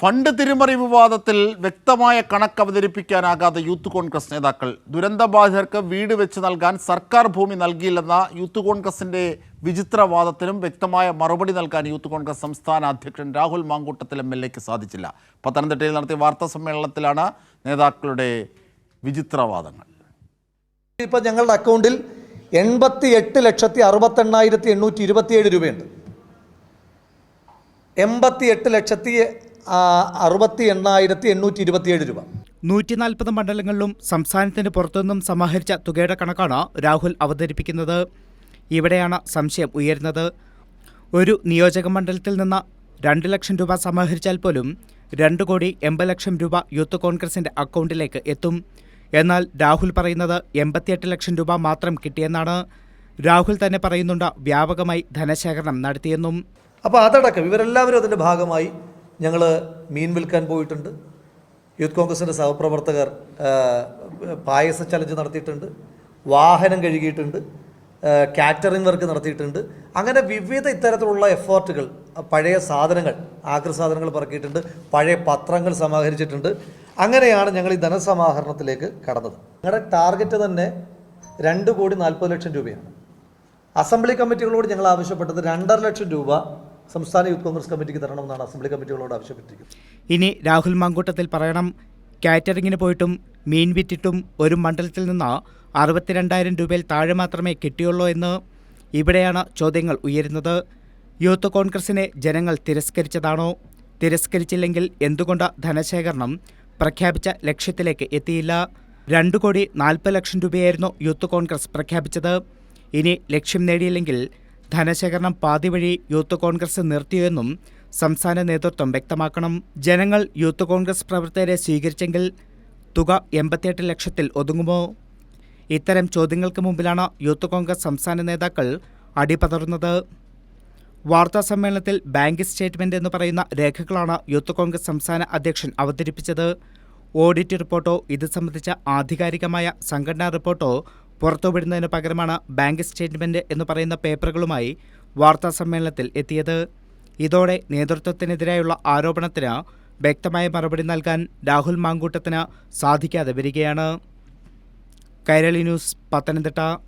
Fund തിരിമറി വിവാദത്തിൽ വ്യക്തമായ കണക്ക് അവതരിപ്പിക്കാനാകാതെ യൂത്ത് കോൺഗ്രസ് നേതാക്കൾ. ദുരന്തബാധിതർക്ക് വീട് വെച്ച് നൽകാൻ സർക്കാർ ഭൂമി നൽകിയില്ലെന്ന യൂത്ത് കോൺഗ്രസിന്റെ വിചിത്രവാദത്തിനും വ്യക്തമായ മറുപടി നൽകാൻ യൂത്ത് കോൺഗ്രസ് സംസ്ഥാന അധ്യക്ഷൻ രാഹുൽ മാങ്കൂട്ടത്തിൽ എം എൽ എക്ക് സാധിച്ചില്ല. പത്തനംതിട്ടയിൽ നടത്തിയ വാർത്താ സമ്മേളനത്തിലാണ് നേതാക്കളുടെ വിചിത്രവാദങ്ങൾ. ഇപ്പോൾ ഞങ്ങളുടെ അക്കൗണ്ടിൽ എൺപത്തി എട്ട് ലക്ഷത്തി അറുപത്തെണ്ണായിരത്തി എണ്ണൂറ്റി ഇരുപത്തിയേഴ് രൂപയുണ്ട്. എൺപത്തി എട്ട് ലക്ഷത്തി അറുപത്തി എണ്ണായിരത്തി എണ്ണൂറ്റി ഇരുപത്തിയേഴ് രൂപ. നൂറ്റി നാൽപ്പത് മണ്ഡലങ്ങളിലും സംസ്ഥാനത്തിന് പുറത്തുനിന്നും സമാഹരിച്ച തുകയുടെ കണക്കാണ് രാഹുൽ അവതരിപ്പിക്കുന്നത്. ഇവിടെയാണ് സംശയം ഉയരുന്നത്. ഒരു നിയോജക മണ്ഡലത്തിൽ നിന്ന് രണ്ട് ലക്ഷം രൂപ സമാഹരിച്ചാൽ പോലും രണ്ട് കോടി എൺപത് ലക്ഷം രൂപ യൂത്ത് കോൺഗ്രസിന്റെ അക്കൗണ്ടിലേക്ക് എത്തും. എന്നാൽ രാഹുൽ പറയുന്നത് എൺപത്തിയെട്ട് ലക്ഷം രൂപ മാത്രം കിട്ടിയെന്നാണ്. രാഹുൽ തന്നെ പറയുന്നുണ്ട് വ്യാപകമായി ധനശേഖരണം നടത്തിയെന്നും. അപ്പോൾ അതടക്കം ഇവരെല്ലാവരും അതിന്റെ ഭാഗമായി ഞങ്ങൾ മീൻ വിൽക്കാൻ പോയിട്ടുണ്ട്. യൂത്ത് കോൺഗ്രസിന്റെ സഹപ്രവർത്തകർ പായസ ചലഞ്ച് നടത്തിയിട്ടുണ്ട്. വാഹനം കഴുകിയിട്ടുണ്ട്. കാറ്ററിംഗ് വർക്ക് നടത്തിയിട്ടുണ്ട്. അങ്ങനെ വിവിധ ഇത്തരത്തിലുള്ള എഫേർട്ടുകൾ പഴയ സാധനങ്ങൾ ആഗ്ര സാധനങ്ങൾ പറക്കിയിട്ടുണ്ട്. പഴയ പത്രങ്ങൾ സമാഹരിച്ചിട്ടുണ്ട്. അങ്ങനെയാണ് ഞങ്ങൾ ഈ ധനസമാഹരണത്തിലേക്ക് കടന്നത്. ഞങ്ങളുടെ ടാർഗറ്റ് തന്നെ രണ്ട് കോടി നാൽപ്പത് ലക്ഷം രൂപയാണ്. അസംബ്ലി കമ്മിറ്റികളോട് ഞങ്ങൾ ആവശ്യപ്പെട്ടത് രണ്ടര ലക്ഷം രൂപ സംസ്ഥാന യൂത്ത് കോൺഗ്രസ് കമ്മിറ്റിക്ക് തരണമെന്നാണ് അസംബ്ലി കമ്മിറ്റികളോട് ആവശ്യപ്പെട്ടിരിക്കുന്നത്. ഇനി രാഹുൽ മാങ്കൂട്ടത്തിൽ പറയണം കാറ്ററിങ്ങിന് പോയിട്ടും മീൻ വിറ്റിട്ടും ഒരു മണ്ഡലത്തിൽ നിന്ന് അറുപത്തിരണ്ടായിരം രൂപയിൽ താഴെ മാത്രമേ കിട്ടിയുള്ളൂ എന്ന് ഇവിടെയാണ് ചോദ്യങ്ങൾ ഉയരുന്നത്. യൂത്ത് കോൺഗ്രസിനെ ജനങ്ങൾ തിരസ്കരിച്ചതാണോ? തിരസ്കരിച്ചില്ലെങ്കിൽ എന്തുകൊണ്ട് ധനശേഖരണം പ്രഖ്യാപിച്ച ലക്ഷ്യത്തിലേക്ക് എത്തിയില്ല? രണ്ടു കോടി നാൽപ്പത് ലക്ഷം രൂപയായിരുന്നു യൂത്ത് കോൺഗ്രസ് പ്രഖ്യാപിച്ചത്. ഇനി ലക്ഷ്യം നേടിയില്ലെങ്കിൽ ധനശേഖരണം പാതിവഴി യൂത്ത് കോൺഗ്രസ് നിർത്തിയെന്നും സംസ്ഥാന നേതൃത്വം വ്യക്തമാക്കണം. ജനങ്ങൾ യൂത്ത് കോൺഗ്രസ് പ്രവർത്തകരെ സ്വീകരിച്ചെങ്കിൽ തുക എൺപത്തിയെട്ട് ലക്ഷത്തിൽ ഒതുങ്ങുമോ? ഇത്തരം ചോദ്യങ്ങൾക്ക് മുമ്പിലാണ് യൂത്ത് കോൺഗ്രസ് സംസ്ഥാന നേതാക്കൾ അടിപതറുന്നത്. വാർത്താ സമ്മേളനത്തിൽ ബാങ്ക് സ്റ്റേറ്റ്മെന്റ് എന്ന് പറയുന്ന രേഖകളാണ് യൂത്ത് കോൺഗ്രസ് സംസ്ഥാന അധ്യക്ഷൻ അവതരിപ്പിച്ചത്. ഓഡിറ്റ് റിപ്പോർട്ടോ ഇത് സംബന്ധിച്ച ആധികാരികമായ സംഘടനാ റിപ്പോർട്ടോ പുറത്തുവിടുന്നതിന് പകരമാണ് ബാങ്ക് സ്റ്റേറ്റ്മെന്റ് എന്ന് പറയുന്ന പേപ്പറുകളുമായി വാർത്താ സമ്മേളനത്തിൽ എത്തിയത്. ഇതോടെ നേതൃത്വത്തിനെതിരായുള്ള ആരോപണത്തിന് വ്യക്തമായ മറുപടി നൽകാൻ രാഹുൽ മാങ്കൂട്ടത്തിന് സാധിക്കാതെ വരികയാണ്. കൈരളി ന്യൂസ് പത്തനംതിട്ട.